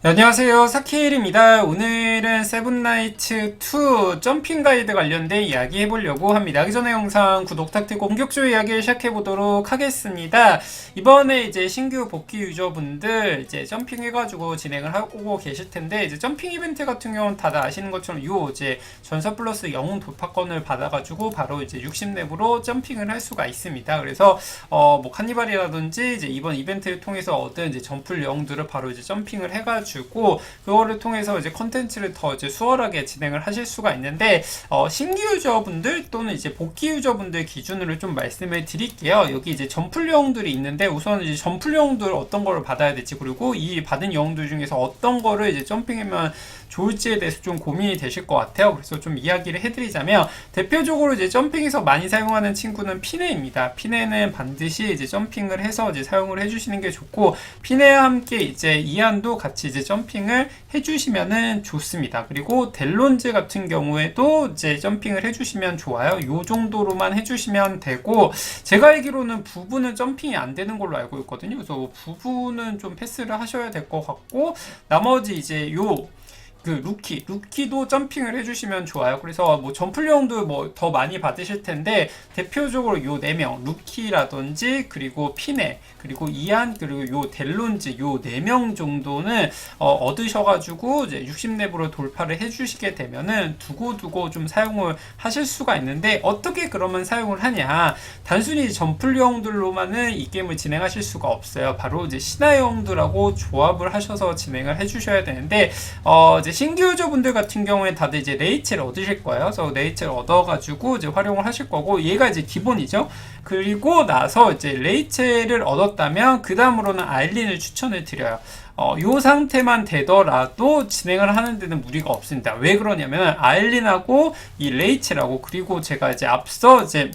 네, 안녕하세요. 사키엘입니다. 오늘은 세븐나이츠 2 점핑 가이드 관련된 이야기 해보려고 합니다. 그 전에 영상 구독 탁트 공격조 이야기를 시작해보도록 하겠습니다. 이번에 이제 신규 복귀 유저분들 이제 점핑 해가지고 진행을 하고 계실 텐데, 이제 점핑 이벤트 같은 경우는 다들 아시는 것처럼 요 이제 전설 플러스 영웅 돌파권을 받아가지고 바로 이제 60렙으로 점핑을 할 수가 있습니다. 그래서 어, 뭐 카니발이라든지 이제 이번 이벤트를 통해서 얻은 이제 점플 영웅들을 바로 이제 점핑을 해가지고 주고 그거를 통해서 이제 컨텐츠를 더 이제 수월하게 진행을 하실 수가 있는데 어, 신규 유저분들 또는 이제 복귀 유저분들 기준으로 좀 말씀을 드릴게요. 여기 이제 점플 영웅들이 있는데 우선 이제 점플 영웅들 어떤 거를 받아야 될지 그리고 이 받은 영웅들 중에서 어떤 거를 이제 점핑하면 좋을지에 대해서 좀 고민이 되실 것 같아요. 그래서 좀 이야기를 해드리자면 대표적으로 이제 점핑에서 많이 사용하는 친구는 피네입니다. 피네는 반드시 이제 점핑을 해서 이제 사용을 해주시는 게 좋고 피네와 함께 이제 이안도 같이 이제 점핑을 해주시면은 좋습니다. 그리고 델론즈 같은 경우에도 이제 점핑을 해주시면 좋아요. 요 정도로만 해주시면 되고 제가 알기로는 부부는 점핑이 안 되는 걸로 알고 있거든요. 그래서 부부는 좀 패스를 하셔야 될 것 같고 나머지 이제 요 그 루키 루키도 점핑을 해주시면 좋아요. 그래서 뭐 점플용도 뭐 더 많이 받으실 텐데 대표적으로 요 네 명 루키라든지 그리고 피네 그리고 이안 그리고 요 델론즈 요 네 명 정도는 어, 얻으셔가지고 이제 60렙으로 돌파를 해주시게 되면은 두고두고 좀 사용을 하실 수가 있는데 어떻게 그러면 사용을 하냐 단순히 점플용들로만은 이 게임을 진행하실 수가 없어요. 바로 이제 신화용들하고 조합을 하셔서 진행을 해주셔야 되는데 어 이제 신규 유저분들 같은 경우에 다들 이제 레이첼을 얻으실 거예요. 그래서 레이첼 얻어가지고 이제 활용을 하실 거고 얘가 이제 기본이죠. 그리고 나서 이제 레이첼을 얻었다면 그 다음으로는 아일린을 추천을 드려요. 어, 요 상태만 되더라도 진행을 하는 데는 무리가 없습니다. 왜 그러냐면 아일린하고 이 레이첼하고 그리고 제가 이제 앞서 이제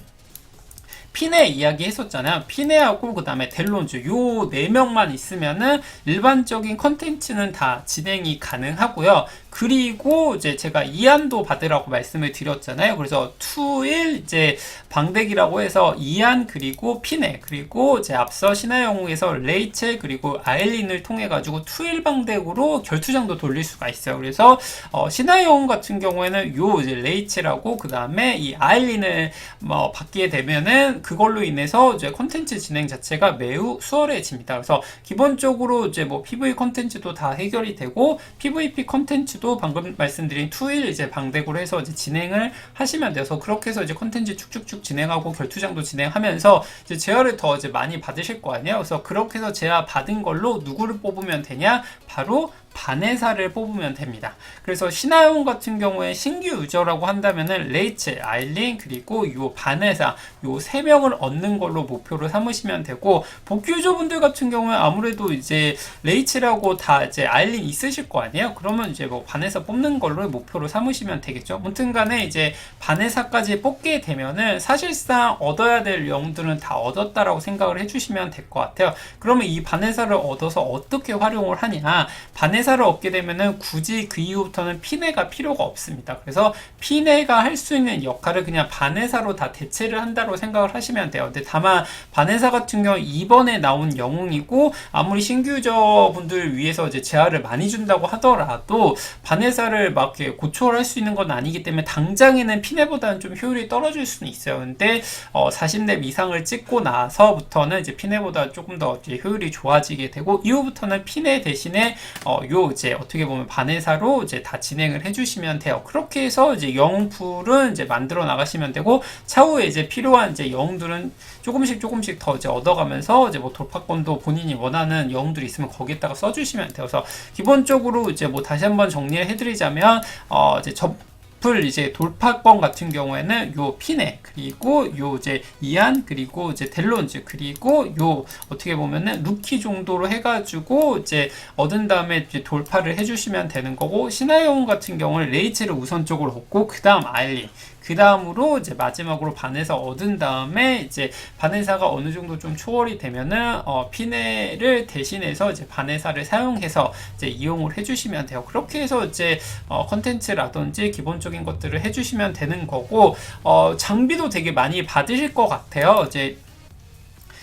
피네 이야기 했었잖아요. 피네하고 그 다음에 델론즈 요 네 명만 있으면은 일반적인 컨텐츠는 다 진행이 가능하고요. 그리고 이제 제가 이안도 받으라고 말씀을 드렸잖아요. 그래서 투일 이제 방대기라고 해서 이안 그리고 피네 그리고 이제 앞서 신화 영웅에서 레이첼 그리고 아일린을 통해 가지고 투일 방대구로 결투장도 돌릴 수가 있어요. 그래서 어, 신화 영웅 같은 경우에는 요 이제 레이첼하고 그 다음에 이 아일린을 뭐 받게 되면은 그걸로 인해서 이제 컨텐츠 진행 자체가 매우 수월해집니다. 그래서 기본적으로 이제 뭐 PV 컨텐츠도 다 해결이 되고 PVP 컨텐츠도 방금 말씀드린 투일 이제 방대구로 해서 이제 진행을 하시면 돼서 그렇게 해서 이제 컨텐츠 쭉쭉쭉 진행하고 결투장도 진행하면서 이제 제어를 더 이제 많이 받으실 거 아니에요. 그래서 그렇게 해서 제어 받은 걸로 누구를 뽑으면 되냐? 바로 바네사를 뽑으면 됩니다. 그래서 신하용 같은 경우에 신규 유저라고 한다면은 레이첼, 아일린 그리고 요 바네사 요 세 명을 얻는 걸로 목표로 삼으시면 되고 복귀 유저분들 같은 경우에 아무래도 이제 레이첼하고 다 이제 아일린 있으실 거 아니에요. 그러면 이제 뭐 바네사 뽑는 걸로 목표로 삼으시면 되겠죠. 아무튼간에 이제 바네사까지 뽑게 되면은 사실상 얻어야 될 영들은 다 얻었다라고 생각을 해주시면 될 것 같아요. 그러면 이 바네사를 얻어서 어떻게 활용을 하냐? 바네 회사를 얻게 되면은 굳이 그 이후부터는 피네가 필요가 없습니다. 그래서 피네가 할 수 있는 역할을 그냥 반회사로 다 대체를 한다고 생각을 하시면 돼요. 근데 다만 반회사 같은 경우 이번에 나온 영웅이고 아무리 신규 유저분들 위해서 이제 재화를 많이 준다고 하더라도 반회사를 막 이렇게 고초를 할수 있는 건 아니기 때문에 당장에는 피네보다는 좀 효율이 떨어질 수는 있어요. 근데 어 40렙 이상을 찍고 나서부터는 이제 피네보다 조금 더 효율이 좋아지게 되고 이후부터는 피네 대신에 어, 요 이제 어떻게 보면 반회사로 이제 다 진행을 해주시면 돼요. 그렇게 해서 이제 영웅풀은 이제 만들어 나가시면 되고 차후에 이제 필요한 이제 영웅들은 조금씩 조금씩 더 이제 얻어가면서 이제 뭐 돌파권도 본인이 원하는 영웅들이 있으면 거기에다가 써주시면 돼요. 그래서 기본적으로 이제 뭐 다시 한번 정리를 해드리자면 어 이제 접 풀 이제 돌파권 같은 경우에는 요 피네 그리고 요 이제 이안 그리고 이제 델론즈 그리고 요 어떻게 보면은 루키 정도로 해가지고 이제 얻은 다음에 이제 돌파를 해주시면 되는 거고 신하영 같은 경우는 레이첼을 우선적으로 얻고 그 다음 아일린 그 다음으로 이제 마지막으로 반에서 얻은 다음에 이제 반회사가 어느 정도 좀 초월이 되면은 어, 피네를 대신해서 이제 반회사를 사용해서 이제 이용을 해주시면 돼요. 그렇게 해서 이제 어, 컨텐츠라든지 기본적인 것들을 해주시면 되는 거고 어, 장비도 되게 많이 받으실 것 같아요. 이제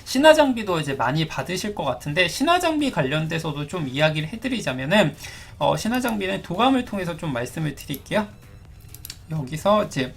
신화 장비도 이제 많이 받으실 것 같은데 신화 장비 관련돼서도 좀 이야기를 해드리자면은 어, 신화 장비는 도감을 통해서 좀 말씀을 드릴게요. 여기서 이제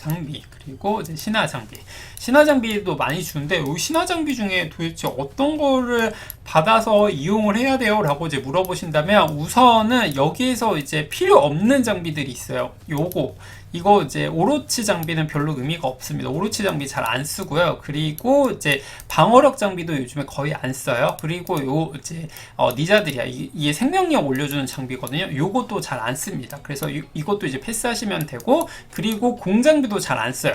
장비 그리고 이제 신화 장비. 신화 장비도 많이 주는데 이 신화 장비 중에 도대체 어떤 거를 받아서 이용을 해야 돼요? 라고 이제 물어보신다면 우선은 여기에서 이제 필요 없는 장비들이 있어요. 요거 이거 이제 오로치 장비는 별로 의미가 없습니다. 오로치 장비 잘 안 쓰고요. 그리고 이제 방어력 장비도 요즘에 거의 안 써요. 그리고 요 이제 어, 니자들이야 이- 이게 생명력 올려주는 장비거든요. 요것도 잘 안 씁니다. 그래서 이, 이것도 이제 패스하시면 되고 그리고 공장비도 잘 안 써요.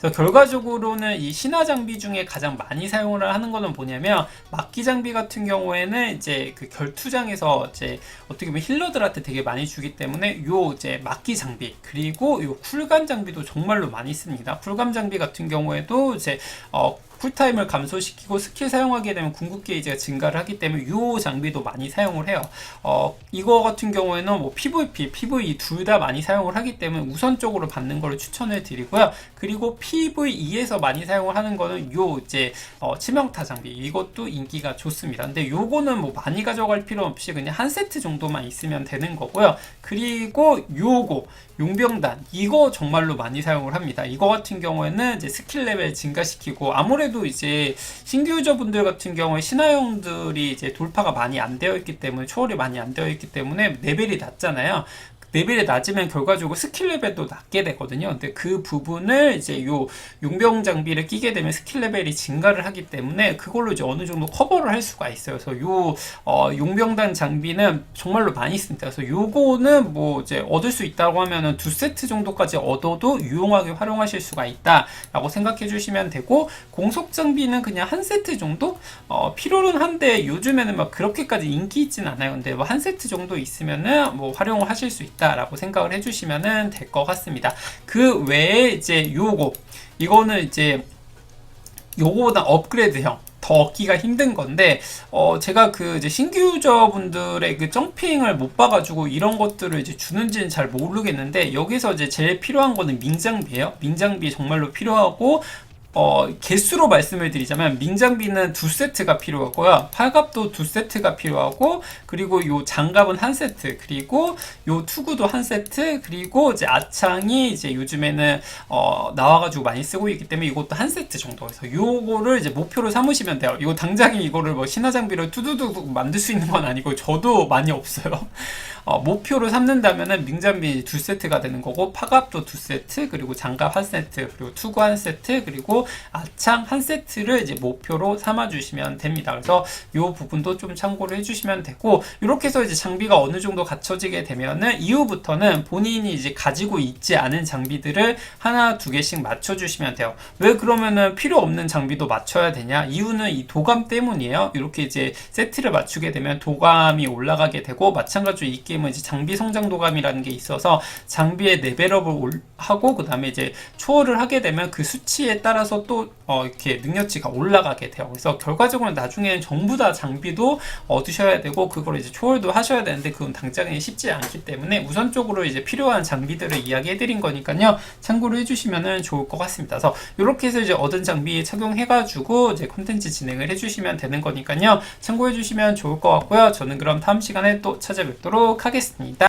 그래서 결과적으로는 이 신화 장비 중에 가장 많이 사용을 하는 거는 뭐냐면 막기 장비 같은 경우에는 이제 그 결투장에서 이제 어떻게 보면 힐러들한테 되게 많이 주기 때문에 요 이제 막기 장비 그리고 요 쿨감 장비도 정말로 많이 씁니다. 쿨감 장비 같은 경우에도 이제 어 쿨타임을 감소시키고 스킬 사용하게 되면 궁극 게이지가 증가를 하기 때문에 이 장비도 많이 사용을 해요. 어, 이거 같은 경우에는 뭐 PVP, PVE 둘 다 많이 사용을 하기 때문에 우선적으로 받는 거를 추천을 드리고요. 그리고 PVE에서 많이 사용을 하는 거는 요 이제 어, 치명타 장비 이것도 인기가 좋습니다. 근데 요거는 뭐 많이 가져갈 필요 없이 그냥 한 세트 정도만 있으면 되는 거고요. 그리고 요거 용병단 이거 정말로 많이 사용을 합니다. 이거 같은 경우에는 이제 스킬 레벨 증가시키고 아무래도 이제 신규 유저분들 같은 경우에 신화형들이 이제 돌파가 많이 안 되어 있기 때문에 초월이 많이 안 되어 있기 때문에 레벨이 낮잖아요. 레벨이 낮으면 결과적으로 스킬 레벨도 낮게 되거든요. 근데 그 부분을 이제 요 용병 장비를 끼게 되면 스킬 레벨이 증가를 하기 때문에 그걸로 이제 어느 정도 커버를 할 수가 있어요. 그래서 요 어, 용병단 장비는 정말로 많이 씁니다. 그래서 요거는 뭐 이제 얻을 수 있다고 하면은 두 세트 정도까지 얻어도 유용하게 활용하실 수가 있다라고 생각해 주시면 되고 공속 장비는 그냥 한 세트 정도 어, 필요는 한데 요즘에는 막 그렇게까지 인기 있진 않아요. 근데 뭐 한 세트 정도 있으면은 뭐 활용을 하실 수 있다 라고 생각을 해주시면은 될것 같습니다. 그 외에 이제 요거 이거는 이제 요거보다 업그레이드형 더 얻기가 힘든 건데 어 제가 그 이제 신규 유저분들의 그 점핑을 못 봐가지고 이런 것들을 이제 주는지는 잘 모르겠는데 여기서 이제 제일 필요한 거는 민장비예요. 민장비 정말로 필요하고 어, 개수로 말씀을 드리자면 민장비는 두 세트가 필요하고요. 팔갑도 두 세트가 필요하고 그리고 요 장갑은 한 세트 그리고 요 투구도 한 세트 그리고 이제 아창이 이제 요즘에는 어, 나와가지고 많이 쓰고 있기 때문에 이것도 한 세트 정도 해서 요거를 이제 목표로 삼으시면 돼요. 이거 당장에 이거를 뭐 신화 장비를 투두두 만들 수 있는 건 아니고 저도 많이 없어요. 어, 목표로 삼는다면은 민장비 두 세트가 되는 거고 파갑도 두 세트 그리고 장갑 한 세트 그리고 투구 한 세트 그리고 아창 한 세트를 이제 목표로 삼아 주시면 됩니다. 그래서 이 부분도 좀 참고를 해주시면 되고 이렇게 해서 이제 장비가 어느 정도 갖춰지게 되면은 이후부터는 본인이 이제 가지고 있지 않은 장비들을 하나 두 개씩 맞춰 주시면 돼요. 왜 그러면은 필요 없는 장비도 맞춰야 되냐? 이유는 이 도감 때문이에요. 이렇게 이제 세트를 맞추게 되면 도감이 올라가게 되고 마찬가지로 이 게임은 이제 장비 성장 도감이라는 게 있어서 장비의 레벨업을 올- 하고 그 다음에 이제 초월을 하게 되면 그 수치에 따라서 또 어, 이렇게 능력치가 올라가게 돼요. 그래서 결과적으로 나중에는 전부 다 장비도 얻으셔야 되고 그걸 이제 초월도 하셔야 되는데 그건 당장에 쉽지 않기 때문에 우선적으로 이제 필요한 장비들을 이야기해드린 거니까요. 참고로 해주시면 좋을 것 같습니다. 그래서 이렇게 해서 이제 얻은 장비 착용해가지고 이제 콘텐츠 진행을 해주시면 되는 거니까요. 참고해주시면 좋을 것 같고요. 저는 그럼 다음 시간에 또 찾아뵙도록 하겠습니다.